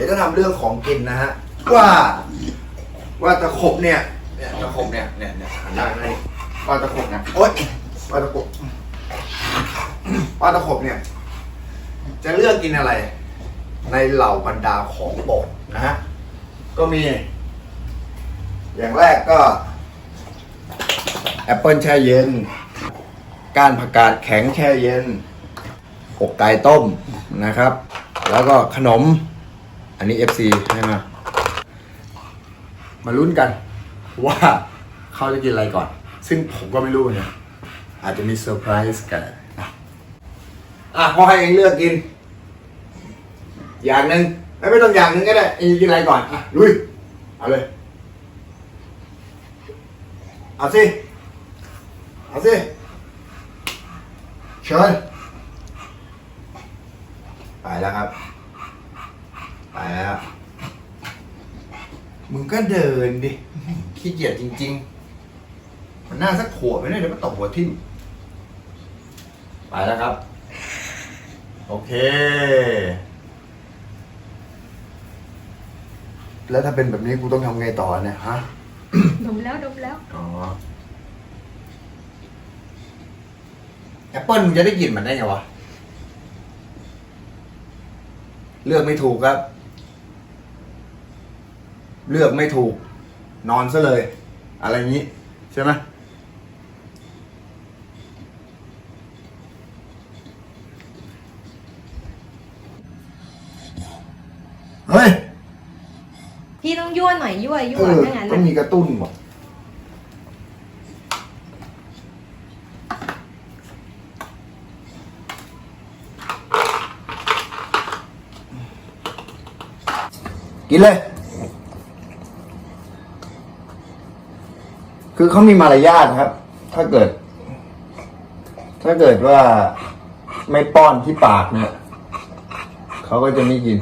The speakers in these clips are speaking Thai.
ดี๋ยวจะทำเรื่องของกินนะฮะว่า ว่าตะขบเนี่ยเนี่ยตะขบเนี่ยเนี่ยเนี่ยหันหน้าให้ว่าตะขบเนี่ยโอ๊ยว่าตะขบว่าตะขบเนี่ย จะเลือกกินอะไร ในเหล่าบรรดาของโปรดนะฮะก็มี อย่างแรกก็แอปเปิลแช่เย็นก้านผักกาดแข็งแช่เย็นอกไก่ต้มนะครับ แล้วก็ขนม อันนี้ FC ให้มา มาลุ้นกัน ว่าเขาจะกินอะไรก่อน ซึ่งผมก็ไม่รู้เนี่ยอาจจะมีเซอร์ไพรส์กันนะอะพอให้เองเลือกกิน อย่างหนึ่งไม่ไม่ต้องอย่างหนึ่งก็ได้เองกินอะไรก่อน อะ ลุย เอาเลย เอาสิ เอาสิ เชิญไปแล้วครับ ไปแล้วมึงก็เดินดิขี้เกียจจริง ๆ มันน่าสักขวบไม่ได้เดี๋ยวมันตกหัวทิ่มไปแล้วครับ โอเค แล้วถ้าเป็นแบบนี้กูต้องทำไงต่อเนี่ยฮะ ดมแล้วดมแล้ว อ๋อแอปเปิลมึงจะได้กลิ่นมันได้ไงวะ เลือกไม่ถูกครับ เลือกไม่ถูก นอนซะเลย อะไรอย่างนี้ ใช่ไหมเฮ้ยพี่ต้องยั่วหน่อยยั่วยั่เอวอถ้างั้นต้องน่ะมีกระตุ้นบอกกินเลย คือเขามีมารยาทครับ ถ้าเกิด ถ้าเกิดว่าไม่ป้อนที่ปากเนี่ยเขาก็จะไม่กิน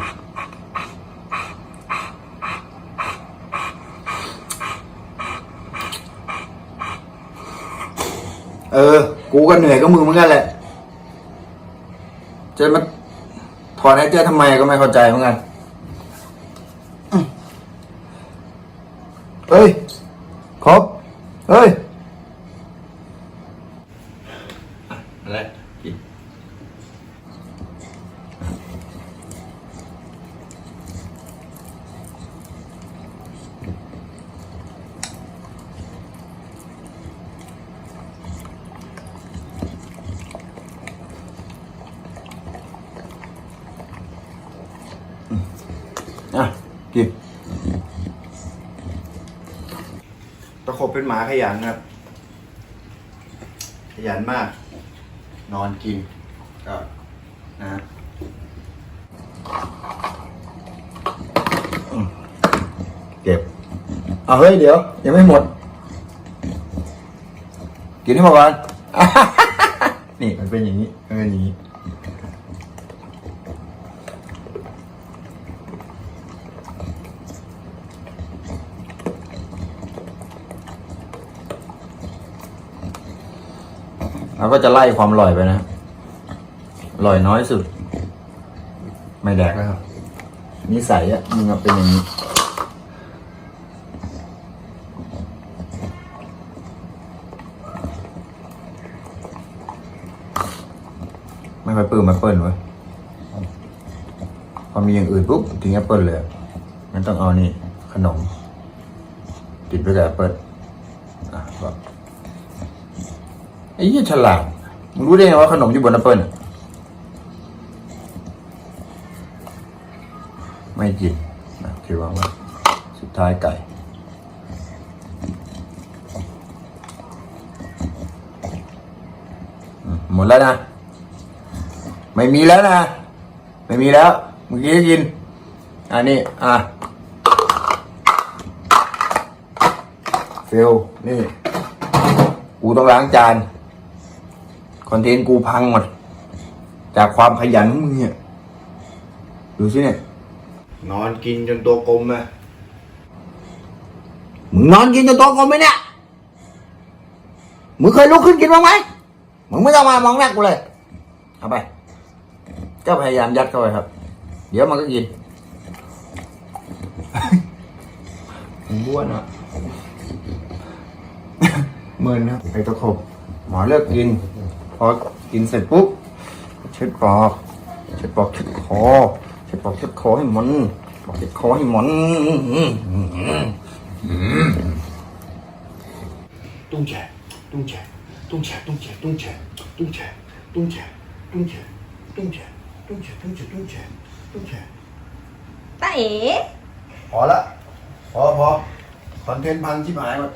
เออ กูก็เหนื่อยก็มึงเหมือนกันแหละ จะมาถอนหายใจทำไมก็ไม่เข้าใจเหมือนกันเฮ้ย ครบ เตะขบเป็นหมาขยันครับ ขยันมาก นอนกินก็นะฮะเก็บ เอาเฮ้ยเดี๋ยว ยังไม่หมด กินให้หมดก่อน นี่มันเป็นอย่างนี้มันเป็นอย่างนี้ เราก็จะไล่ความอร่อยไปนะอร่อยน้อยสุด ไม่แดกแล้วครับนิสัยอะมึงอะเป็นอย่างนี้ไม่ค่อยปลื้มแอปเปิลเว้ยพอมีอย่างอื่นปุ๊บทิ้งแอปเปิลเลยงั้นต้องเอานี่ ขนม ติดไปกับแอปเปิลอะก็ ไอ้ยี่ฉลาดมึงรู้ได้ไงว่าขนมอยู่บนแอปเปิลไม่กินนะคิดว่าว่าสุดท้ายไก่หมดแล้วนะ ไม่มีแล้วนะ ไม่มีแล้วเมื่อกี้กิน อันนี้ อะฟิลนี่ กูต้องล้างจาน คอนเทนต์กูพังหมด จากความขยันของมึงเนี่ย ดูสิเนี่ย นอนกินจนตัวกลมเลยมึงนอนกินจนตัวกลมไหมเนี่ย มึงเคยลุกขึ้นกินบ้างไหม มึงไม่ต้องมามองหน้ากูเลย เอาไป ก็พยายามยัดเข้าไปครับ เดี๋ยวมันก็กินผมบ้วนอะเมินครับไอ้ตะขบหมอเลิกกิน พอกินเสร็จปุ๊บเช็ดปอกเช็ดปอกเช็ดคอเช็ดปอกเช็ดคอให้มันปอกเช็ดคอให้มันตุ้งแฉตุ้งแฉตุ้งแฉตุ้งแฉตุ้งแฉตุ้งแฉตุ้งแฉตุ้งแฉตุ้งแฉตุ้งแฉตุ้งแฉตุ้งแฉตุ้งแฉตาเอ๋พอละพอพอคอนเทนต์พังชิบหายหมด